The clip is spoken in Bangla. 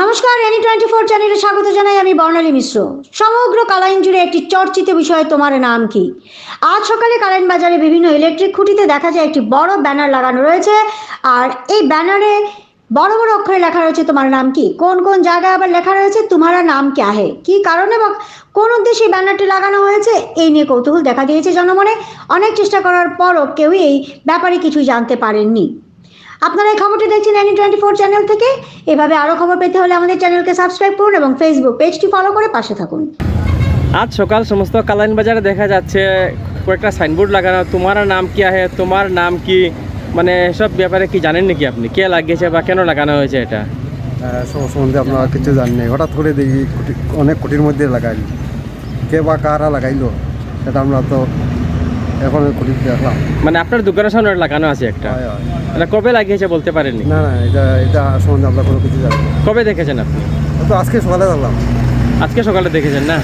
নমস্কার এনি টোয়েন্টি ফোর চ্যানেলে স্বাগত জানাই আমি বর্ণালী মিশ্র। সমগ্র কালাইন জুড়ে একটি চর্চিত বিষয়, তোমার নাম কি? আজ সকালে কালাইন বাজারে বিভিন্ন ইলেকট্রিক খুঁটিতে দেখা যায় একটি বড় ব্যানার লাগানো রয়েছে, আর এই ব্যানারে বড় বড় অক্ষরে লেখা রয়েছে, তোমার নাম কি? কোন কোন জায়গায় আবার লেখা রয়েছে, তোমারা নাম ক্যা হে কি কারণে বা কোন উদ্দেশ্যে ব্যানারটি লাগানো হয়েছে? এই নিয়ে কৌতূহল দেখা দিয়েছে জনমনে। অনেক চেষ্টা করার পরও কেউই এই ব্যাপারে কিছুই জানতে পারেননি। আপনারা এই খবরটি দেখছেন এনি টোয়েন্টি ফোর চ্যানেল থেকে। এভাবে আরও খবর পেতে হলে আমাদের চ্যানেলকে সাবস্ক্রাইব করুন এবং ফেসবুক পেজটি ফলো করে পাশে থাকুন। আজ সকাল সমস্ত কালাইন বাজারে দেখা যাচ্ছে কয়েকটা সাইনবোর্ড লাগানো। তোমার নাম কি আহে? তোমার নাম কি? মানে এসব ব্যাপারে কি জানেন নাকি আপনি? কে লাগিয়েছে বা কেন লাগানো হয়েছে এটা? সব সম্বন্ধে আপনারা কিছু জানেন নাই। হঠাৎ করে দেখি কুটি- অনেক কোটির মধ্যে লাগাইল। কে বা কারা লাগাইলো সেটা আমরা তো এখন কোটি দেখলাম। মানে আপনার দোকানের সামনে লাগানো আছে একটা? মানে কবে লাগিয়েছে বলতে পারেননি? না না এটা এটা সম্বন্ধে আমরা কোনো কিছু জানি না। কবে দেখেছেন আপনি? তো আজকে সকালে জানলাম আজকে সকালে দেখেছেন না?